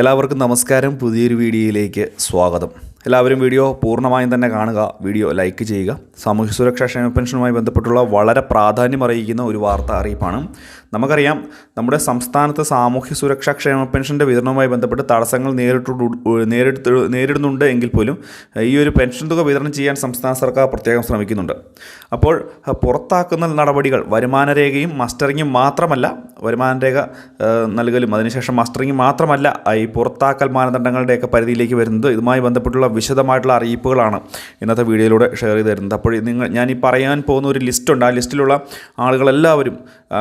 എല്ലാവർക്കും നമസ്കാരം. പുതിയൊരു വീഡിയോയിലേക്ക് സ്വാഗതം. എല്ലാവരും വീഡിയോ പൂർണമായും തന്നെ കാണുക. വീഡിയോ ലൈക്ക് ചെയ്യുക. സാമൂഹ്യ സുരക്ഷാ ക്ഷേമ പെൻഷനുമായി ബന്ധപ്പെട്ടുള്ള വളരെ പ്രാധാന്യം അറിയിക്കുന്ന ഒരു വാർത്ത അറിയിപ്പാണ്. നമുക്കറിയാം നമ്മുടെ സംസ്ഥാനത്ത് സാമൂഹ്യ സുരക്ഷാ ക്ഷേമ പെൻഷന്റെ വിതരണവുമായി ബന്ധപ്പെട്ട് തടസ്സങ്ങൾ നേരിട്ടു നേരിട്ട് നേരിടുന്നുണ്ട് എങ്കിൽ പോലും ഈ ഒരു പെൻഷൻ തുക വിതരണം ചെയ്യാൻ സംസ്ഥാന സർക്കാർ പ്രത്യേകം ശ്രമിക്കുന്നുണ്ട്. അപ്പോൾ പുറത്താക്കുന്ന നടപടികൾ വരുമാന രേഖയും മസ്റ്ററിങ്ങും മാത്രമല്ല വരുമാന രേഖ നൽകലും അതിനുശേഷം മസ്റ്ററിങ് മാത്രമല്ല ഈ പുറത്താക്കൽ മാനദണ്ഡങ്ങളുടെയൊക്കെ പരിധിയിലേക്ക് വരുന്നത്. ഇതുമായി ബന്ധപ്പെട്ടുള്ള വിശദമായിട്ടുള്ള അറിയിപ്പുകളാണ് ഇന്നത്തെ വീഡിയോയിലൂടെ ഷെയർ ചെയ്ത് തരുന്നത്. അപ്പോൾ നിങ്ങൾ ഞാൻ ഈ പറയാൻ പോകുന്ന ഒരു ലിസ്റ്റുണ്ട് ആ ലിസ്റ്റിലുള്ള ആളുകളെല്ലാവരും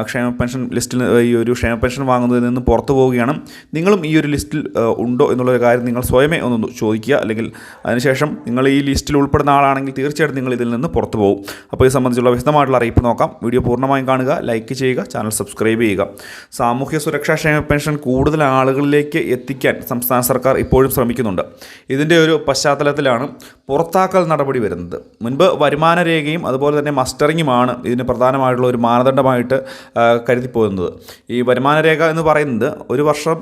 ക്ഷേമ പെൻഷൻ ലിസ്റ്റിൽ ഈ ഒരു ക്ഷേമ പെൻഷൻ വാങ്ങുന്നതിൽ നിന്ന് പുറത്തു പോവുകയാണ്. നിങ്ങളും ഈ ഒരു ലിസ്റ്റിൽ ഉണ്ടോ എന്നുള്ളൊരു കാര്യം നിങ്ങൾ സ്വയമേ ഒന്ന് ചോദിക്കുക. അല്ലെങ്കിൽ അതിനുശേഷം നിങ്ങൾ ഈ ലിസ്റ്റിൽ ഉൾപ്പെടുന്ന ആളാണെങ്കിൽ തീർച്ചയായിട്ടും നിങ്ങൾ ഇതിൽ നിന്ന് പുറത്തു പോകും അപ്പോൾ ഇത് സംബന്ധിച്ചുള്ള വിശദമായിട്ടുള്ള അറിയിപ്പ് നോക്കാം. വീഡിയോ പൂർണമായും കാണുക ലൈക്ക് ചെയ്യുക ചാനൽ സബ്സ്ക്രൈബ് ചെയ്യുക. സാമൂഹ്യ സുരക്ഷാ ക്ഷേമ പെൻഷൻ കൂടുതൽ ആളുകളിലേക്ക് എത്തിക്കാൻ സംസ്ഥാന സർക്കാർ ഇപ്പോഴും ശ്രമിക്കുന്നുണ്ട്. ഇതിന്റെ ഒരു പശ്ചാത്തലത്തിലാണ് പുറത്താക്കൽ നടപടി വരുന്നത്. മുൻപ് വരുമാന രേഖയും അതുപോലെ തന്നെ മസ്റ്ററിങ്ങുമാണ് ഇതിന് പ്രധാനമായിട്ടുള്ള ഒരു മാനദണ്ഡമായിട്ട് ആ, കരുതിപ്പോകുന്നത്. ഈ വരുമാനരേഖ എന്ന് പറയുന്നത് ഒരു വർഷം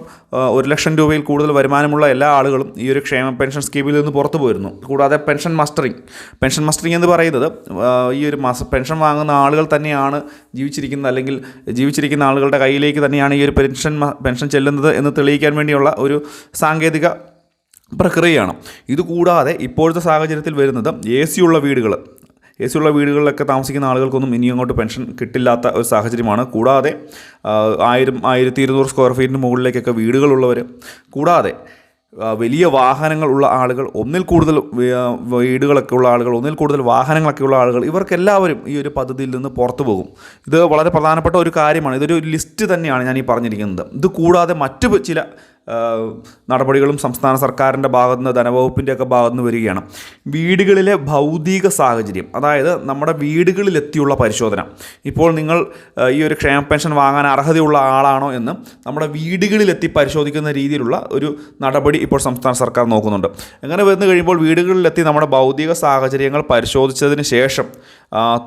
ഒരു ലക്ഷം രൂപയിൽ കൂടുതൽ വരുമാനമുള്ള എല്ലാ ആളുകളും ഈ ഒരു ക്ഷേമ പെൻഷൻ സ്കീമിൽ നിന്ന് പുറത്തു പോയിരുന്നു കൂടാതെ പെൻഷൻ മസ്റ്ററിങ്. പെൻഷൻ മസ്റ്ററിങ് എന്ന് പറയുന്നത് ഈ ഒരു മാസ പെൻഷൻ വാങ്ങുന്ന ആളുകൾ തന്നെയാണ് ജീവിച്ചിരിക്കുന്നത് അല്ലെങ്കിൽ ജീവിച്ചിരിക്കുന്ന ആളുകളുടെ കയ്യിലേക്ക് തന്നെയാണ് ഈ ഒരു പെൻഷൻ പെൻഷൻ ചെല്ലുന്നത് എന്ന് തെളിയിക്കാൻ വേണ്ടിയുള്ള ഒരു സാങ്കേതിക പ്രക്രിയയാണ്. ഇതുകൂടാതെ ഇപ്പോഴത്തെ സാഹചര്യത്തിൽ വരുന്നത് എ സി ഉള്ള വീടുകൾ എ സി ഉള്ള വീടുകളിലൊക്കെ താമസിക്കുന്ന ആളുകൾക്കൊന്നും ഇനി അങ്ങോട്ട് പെൻഷൻ കിട്ടില്ലാത്ത ഒരു സാഹചര്യമാണ്. കൂടാതെ ആയിരം ആയിരത്തി ഇരുന്നൂറ് സ്ക്വയർ ഫീറ്റിന് മുകളിലേക്കൊക്കെ വീടുകളുള്ളവർ കൂടാതെ വലിയ വാഹനങ്ങൾ ഉള്ള ആളുകൾ ഒന്നിൽ കൂടുതൽ വീടുകളൊക്കെ ഉള്ള ആളുകൾ ഒന്നിൽ കൂടുതൽ വാഹനങ്ങളൊക്കെ ഉള്ള ആളുകൾ ഇവർക്കെല്ലാവരും ഈ ഒരു പദ്ധതിയിൽ നിന്ന് പുറത്തു പോകും. ഇത് വളരെ പ്രധാനപ്പെട്ട ഒരു കാര്യമാണ്. ഇതൊരു ലിസ്റ്റ് തന്നെയാണ് ഞാൻ ഈ പറഞ്ഞിരിക്കുന്നത്. ഇത് കൂടാതെ മറ്റു ചില നടപടികളും സംസ്ഥാന സർക്കാരിന്റെ ഭാഗത്തു നിന്ന് ധനവകുപ്പിന്റെ ഒക്കെ ഭാഗത്തു നിന്ന് വരികയാണ്. വീടുകളിലെ ഭൗതിക സാഹചര്യം അതായത് നമ്മുടെ വീടുകളിലെത്തിയുള്ള പരിശോധന. ഇപ്പോൾ നിങ്ങൾ ഈ ഒരു ക്ഷേമ പെൻഷൻ വാങ്ങാൻ അർഹതയുള്ള ആളാണോ എന്ന് നമ്മുടെ വീടുകളിലെത്തി പരിശോധിക്കുന്ന രീതിയിലുള്ള ഒരു നടപടി ഇപ്പോൾ സംസ്ഥാന സർക്കാർ നോക്കുന്നുണ്ട്. അങ്ങനെ വന്നു കഴിയുമ്പോൾ വീടുകളിലെത്തി നമ്മുടെ ഭൗതിക സാഹചര്യങ്ങൾ പരിശോധിച്ചതിന് ശേഷം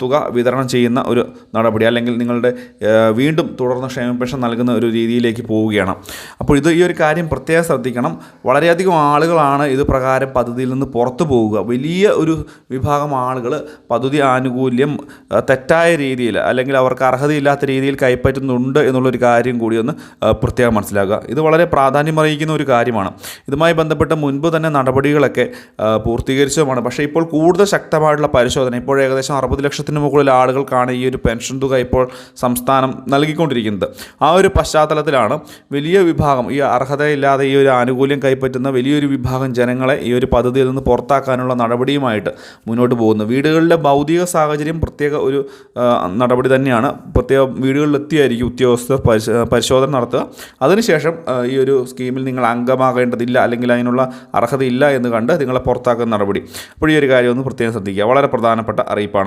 തുക വിതരണം ചെയ്യുന്ന ഒരു നടപടി അല്ലെങ്കിൽ നിങ്ങളുടെ വീണ്ടും തുടർന്ന് ക്ഷേമ പെൻഷൻ നൽകുന്ന ഒരു രീതിയിലേക്ക് പോവുകയാണ്. അപ്പോൾ ഇത് ഈ ഒരു കാര്യം പ്രത്യേകം ശ്രദ്ധിക്കണം. വളരെയധികം ആളുകളാണ് ഇത് പ്രകാരം പദ്ധതിയിൽ നിന്ന് പുറത്തു പോവുക വലിയ ഒരു വിഭാഗം ആളുകൾ പദ്ധതി ആനുകൂല്യം തെറ്റായ രീതിയിൽ അല്ലെങ്കിൽ അവർക്ക് അർഹതയില്ലാത്ത രീതിയിൽ കൈപ്പറ്റുന്നുണ്ട് എന്നുള്ളൊരു കാര്യം കൂടി ഒന്ന് പ്രത്യേകം മനസ്സിലാക്കുക. ഇത് വളരെ പ്രാധാന്യമറിയിക്കുന്ന ഒരു കാര്യമാണ്. ഇതുമായി ബന്ധപ്പെട്ട് മുൻപ് തന്നെ നടപടികളൊക്കെ പൂർത്തീകരിച്ചതുമാണ്. പക്ഷേ ഇപ്പോൾ കൂടുതൽ ശക്തമായിട്ടുള്ള പരിശോധന ഇപ്പോൾ ഏകദേശം അറുപത് ലക്ഷത്തിന് മുകളിൽ ആളുകൾക്കാണ് ഈ ഒരു പെൻഷൻ തുക ഇപ്പോൾ സംസ്ഥാനം നൽകിക്കൊണ്ടിരിക്കുന്നത്. ആ ഒരു പശ്ചാത്തലത്തിലാണ് വലിയ വിഭാഗം ഈ അർഹതയില്ലാതെ ഈ ഒരു ആനുകൂല്യം കൈപ്പറ്റുന്ന വലിയൊരു വിഭാഗം ജനങ്ങളെ ഈ ഒരു പദ്ധതിയിൽ നിന്ന് പുറത്താക്കാനുള്ള നടപടിയുമായിട്ട് മുന്നോട്ട് പോകുന്നു. വീടുകളിലെ ഭൗതിക സാഹചര്യം പ്രത്യേക ഒരു നടപടി തന്നെയാണ്. പ്രത്യേക വീടുകളിലെത്തിയായിരിക്കും ഉദ്യോഗസ്ഥർ പരിശ- പരിശോധന നടത്തുക. അതിനുശേഷം ഈ ഒരു സ്കീമിൽ നിങ്ങൾ അംഗമാകേണ്ടതില്ല അല്ലെങ്കിൽ അതിനുള്ള അർഹതയില്ല എന്ന് കണ്ട് നിങ്ങളെ പുറത്താക്കുന്ന നടപടി. അപ്പോൾ ഈ ഒരു കാര്യം ഒന്ന് പ്രത്യേകം ശ്രദ്ധിക്കുക. വളരെ പ്രധാനപ്പെട്ട അറിയിപ്പാണ്.